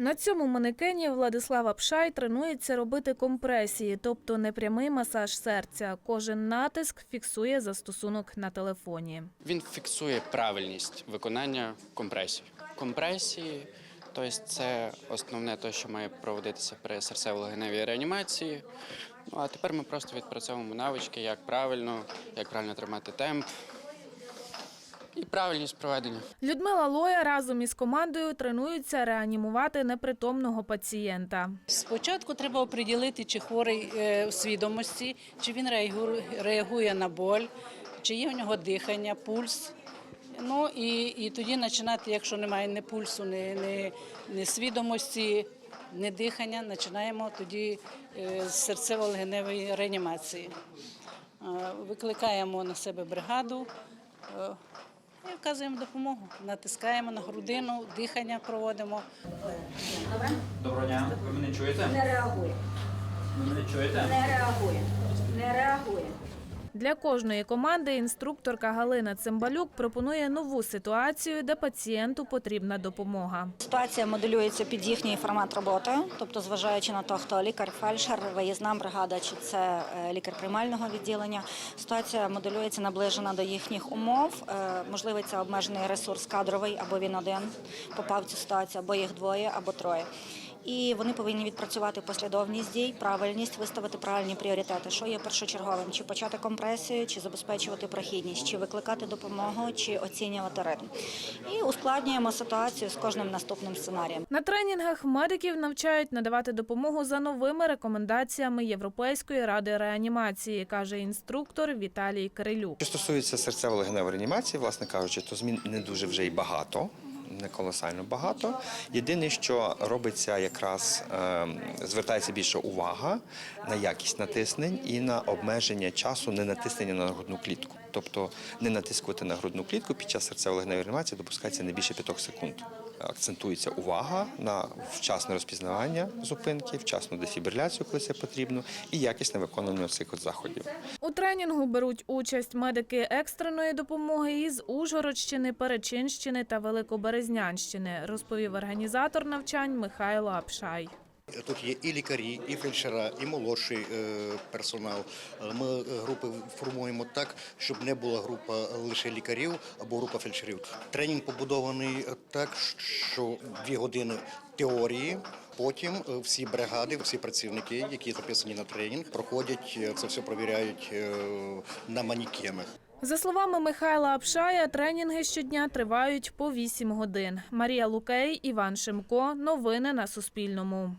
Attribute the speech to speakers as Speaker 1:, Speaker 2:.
Speaker 1: На цьому манекені Владислава Пшай тренується робити компресії, тобто непрямий масаж серця. Кожен натиск фіксує застосунок на телефоні.
Speaker 2: Він фіксує правильність виконання компресій. Компресії, тобто це основне те, що має проводитися при серцево-легеневій реанімації. Ну а тепер ми просто відпрацьовуємо навички, як правильно, як правильно тримати темп і правильність проведення.
Speaker 1: Людмила Лоя разом із командою тренуються реанімувати непритомного пацієнта.
Speaker 3: Спочатку треба оприділити, чи хворий е, у свідомості, чи він реагує, на боль, чи є в нього дихання, пульс. Ну і, і тоді починати, якщо немає ні пульсу, ні, ні, ні свідомості, ні дихання, починаємо тоді е, з серцево-легеневої реанімації. Е, Викликаємо на себе бригаду. І вказуємо допомогу, натискаємо на грудину, дихання проводимо.
Speaker 4: Доброго дня, ви мене чуєте?
Speaker 5: Не реагує,
Speaker 4: Ви мене чуєте?
Speaker 5: не реагує, не реагує.
Speaker 1: Для кожної команди інструкторка Галина Цимбалюк пропонує нову ситуацію, де пацієнту потрібна допомога.
Speaker 6: Ситуація моделюється під їхній формат роботи, тобто зважаючи на те, хто лікар, фельдшер, виїзна бригада чи це е, лікар приймального відділення. Ситуація моделюється наближена до їхніх умов. Е, Можливо, це обмежений ресурс кадровий, або він один попав в цю ситуацію, або їх двоє, або троє. І вони повинні відпрацювати послідовність дій, правильність, виставити правильні пріоритети, що є першочерговим, чи почати компресію, чи забезпечувати прохідність, чи викликати допомогу, чи оцінювати ритм. І ускладнюємо ситуацію з кожним наступним сценарієм.
Speaker 1: На тренінгах медиків навчають надавати допомогу за новими рекомендаціями Європейської ради реанімації, каже інструктор Віталій Кирилюк.
Speaker 7: Що стосується серцево-легеневої реанімації, власне кажучи, то змін не дуже вже й багато. Не колосально багато. Єдине, що робиться, якраз е, звертається більше увага на якість натиснень і на обмеження часу не натиснення на грудну клітку. Тобто не натискувати на грудну клітку під час серцево-легеневої реанімації допускається не більше 5 секунд. Акцентується увага на вчасне розпізнавання зупинки, вчасну дефібриляцію, коли це потрібно, і якісне виконання цих от заходів.
Speaker 1: У тренінгу беруть участь медики екстреної допомоги із Ужгородщини, Перечинщини та Великоберезнянщини, розповів організатор навчань Михайло Апшай.
Speaker 8: Тут є і лікарі, і фельдшера, і молодший е, персонал. Ми е, групи формуємо так, щоб не була група лише лікарів або група фельдшерів. Тренінг побудований так, що дві години теорії. Потім е, всі бригади, всі працівники, які записані на тренінг, проходять е, це все провіряють е, на манікенах.
Speaker 1: За словами Михайла Апшая, тренінги щодня тривають по 8 годин. Марія Лукей, Іван Шимко. Новини на Суспільному.